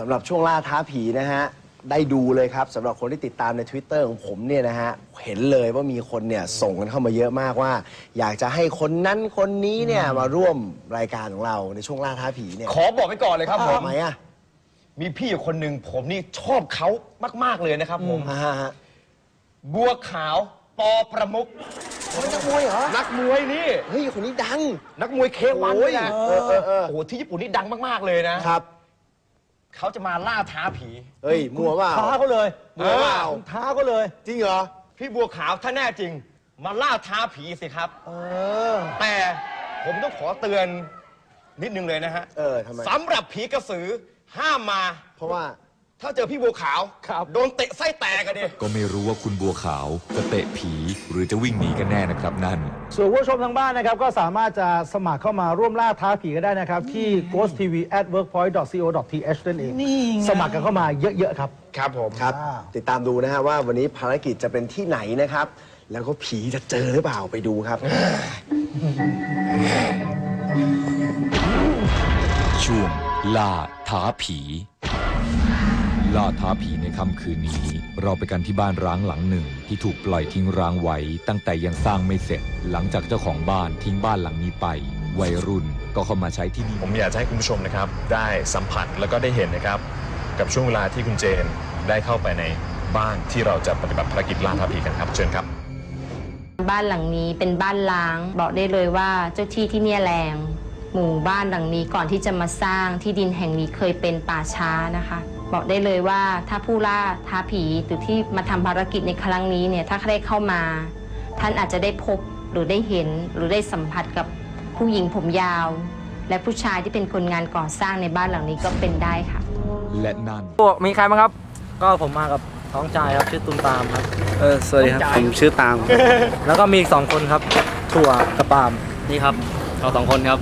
สำหรับช่วงล่าท้าผีนะฮะ ได้ดูเลยครับสำหรับคนที่ติดตามใน Twitter ของผมเนี่ยนะฮะ เห็นเลยว่ามีคนเนี่ยส่งกันเข้ามาเยอะมากว่า อยากจะให้คนนั้นคนนี้เนี่ยมาร่วมรายการของเราในช่วงล่าท้าผีเนี่ยขอบอกไว้ก่อนเลยครับผมทำไมอะมีพี่อยู่คนหนึ่งผมนี่ชอบเขามาก ๆ เลยนะครับผม อ่าฮะบัวขาวปอประมุกนักมวยเหรอนักมวยนี่ เฮ้ยคนนี้ดังนักมวยเควันโอ้ยเลยนะเออเออเออโอ้โหที่ญี่ปุ่นนี่ดังมาก ๆ เลยนะครับ เขาจะมาล่าท้าผีเฮ้ยมัวเปล่า ท้าเขาเลยมัวเปล่าผมท้าเขาเลย จริงเหรอ พี่บัวขาวถ้าแน่จริง มาล่าท้าผีสิครับ เออ แต่ผมต้องขอเตือนนิดนึงเลยนะฮะเออทำไม สำหรับผีกระสือห้ามมา เพราะว่า ถ้าเจอพี่บัวขาวโดนเตะไส้แตกกันดิก็ไม่รู้ว่าคุณบัวขาวจะเตะผีหรือจะวิ่งหนีกันแน่นะครับนั่น ส่วนผู้ชมทางบ้านนะครับ ก็สามารถจะสมัครเข้ามาร่วมล่าท้าผีก็ได้นะครับ ที่ ghost tv at workpoint co th นั่นเองนี่ไงสมัครกันเข้ามาเยอะๆครับ ครับผมครับ อ่า ติดตามดูนะฮะว่าวันนี้ภารกิจจะเป็นที่ไหนนะครับ แล้วก็ผีจะเจอหรือเปล่าไปดูครับ ช่วงล่าท้าผี ล่าท้าผีในค่ำคืนนี้ เราไปกันที่บ้านร้างหลังหนึ่ง ที่ถูกปล่อยทิ้งร้างไว้ตั้งแต่ยังสร้างไม่เสร็จ หลังจากเจ้าของบ้านทิ้งบ้านหลังนี้ไป วัยรุ่นก็เข้ามาใช้ที่นี่ ผมอยากจะให้คุณผู้ชมนะครับ ได้สัมผัสแล้วก็ได้เห็นนะครับ กับช่วงเวลาที่คุณเจนได้เข้าไปในบ้านที่เราจะปฏิบัติภารกิจล่าท้าผีกันครับเชิญครับ บ้านหลังนี้เป็นบ้านล้าง บอกได้เลยว่าเจ้าที่ที่เนี่ยแรง หมู่บ้านหลังนี้ก่อนที่จะมาสร้างที่ดินแห่งนี้เคยเป็นป่าช้านะคะ บอกได้เลยว่าถ้าผู้ล่าท้าผีหรือที่มาทำภารกิจในครั้งนี้เนี่ยถ้าได้เข้ามา ท่านอาจจะได้พบหรือได้เห็นหรือได้สัมผัสกับผู้หญิงผมยาว และผู้ชายที่เป็นคนงานก่อสร้างในบ้านหลังนี้ก็เป็นได้ค่ะ และนั่นมีใครบ้างครับ ก็ผมมากับท้องใจครับชื่อตุมตามครับ เออ สวัสดีครับ ผมชื่อตาม แล้วก็มีอีกสองคนครับถั่วกับปาล์มนี่ครับเราสองคนครับ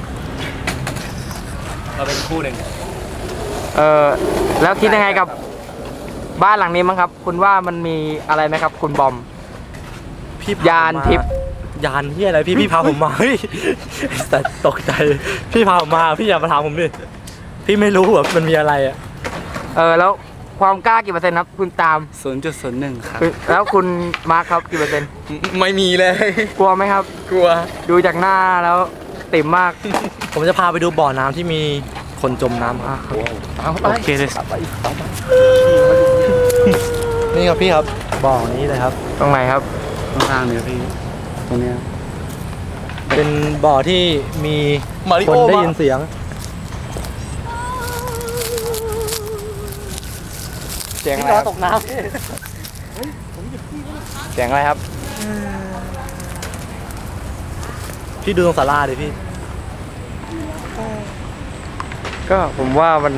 เราเป็นคู่หนึ่ง เออแล้วคิดยังไงกับบ้านหลังนี้มั้งครับ คุณว่ามันมีอะไรไหมครับ คุณบอม พี่ยานทิพย์ ยานพี่อะไรพี่พี่พาผมมาเฮ้ยแต่ตกใจพี่พาผมมาพี่อย่ามาถามผมดิพี่ไม่รู้แบบมันมีอะไรอะเออแล้วความกล้ากี่เปอร์เซ็นต์ครับ คุณตาม0.01ครับแล้วคุณมาร์คครับกี่เปอร์เซ็นต์ไม่มีเลย กลัวไหมครับ กลัว ดูจากหน้าแล้วติ่มมาก ผมจะพาไปดูบ่อน้ำที่มี คนจมน้ำครับโอเคเลยนี่ครับพี่ครับบ่อนี้เลยครับ ตรงไหนครับข้างๆเนี่ยพี่ตรงเนี้ยเป็นบ่อที่มีมาริคโอนได้มายินเสียงเสียงอะไรครับตกน้เสียงอะไรครับำพี่ดูตรงศาลาดิพี่ ก็ผมว่ามัน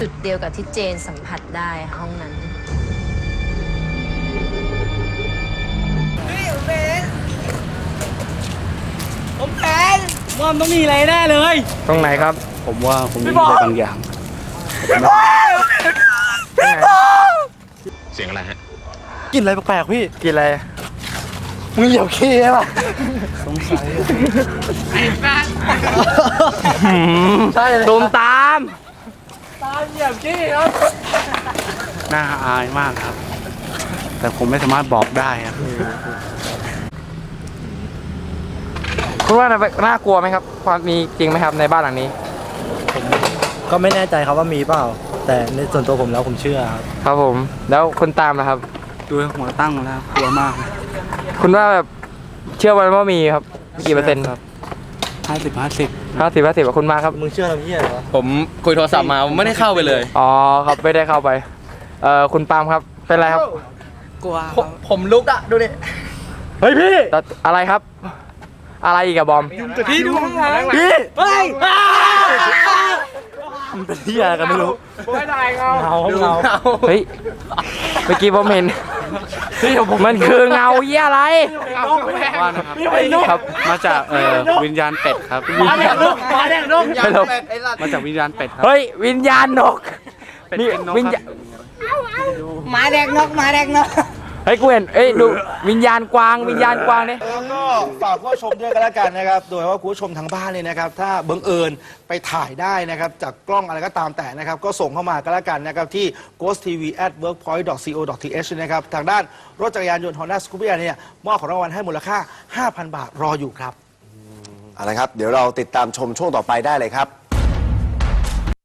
จุดเดียวกับที่เจนสัมผัสได้ห้องนั้นมันต้องมีอะไรแน่เลย ตรงไหนครับ ผมว่าผมมีอะไรบางอย่าง เสียงอะไรฮะกินอะไรแปลกๆพี่กินอะไรมึงเหยียบขี้ใช่ปะสงสัยใช่เลยตูมตามน่าอายมากครับ แต่ผมไม่สามารถบอกได้ครับ คุณว่าน่ากลัวไหมครับ ความมีจริงไหมครับในบ้านหลังนี้ ก็ไม่แน่ใจครับว่ามีเปล่า แต่ในส่วนตัวผมแล้วผมเชื่อครับครับผม แล้วคุณตามนะครับ ดูหัวตั้งแล้วกลัวมากคุณว่าแบบเชื่อวันว่ามีครับกี่เปอร์เซ็นต์ครับห้าสิบห้าสิบห้าสิบห้าสิบคุณมาครับมึงเชื่อเราเหี้ยเหรอผมคุยโทรศัพท์มาไม่ได้เข้าไปเลย อ๋อครับไม่ได้เข้าไปเอ่อคุณปาล์มครับเป็นไรครับกลัวผมลุกอะดูดิเฮ้ยพี่อะไรครับ อะไรอีกอะบอมพี่ดูข้างหลังพี่เฮ้ย มันเป็นเหี้ยอะไรกันไม่รู้ไม่ได้เงาเงาเฮ้ยเมื่อกี้ผมเห็นมันคือเงาเยี่ยอะไรว่านะครับครับ มาจากเอ่อวิญญาณเป็ดครับมาแดกลูกมาแดกลูกมาจากวิญญาณเป็ดครับเฮ้ยวิญญาณนกนี่วิญญารับหมาแดกนกมาแดกนก เฮ้ยกูเห็นเอ้ยดูวิญญาณกวางวิญญาณกวางเนี่ย แล้วก็ฝากคุณผู้ชมด้วยกันแล้วกันนะครับ โดยว่าคุณผู้ชมทางบ้านเนี่ยนะครับ ถ้าบังเอิญไปถ่ายได้นะครับ จากกล้องอะไรก็ตามแต่นะครับ ก็ส่งเข้ามากันแล้วกันนะครับ ที่ ghost tv at workpoint co th นะครับ ทางด้านรถจักรยานยนต์ Honda Scoopia เนี่ยมอบของรางวัลให้มูลค่า 5,000 บาทรออยู่ครับ เอาละครับ เดี๋ยวเราติดตามชมช่วงต่อไปได้เลยครับ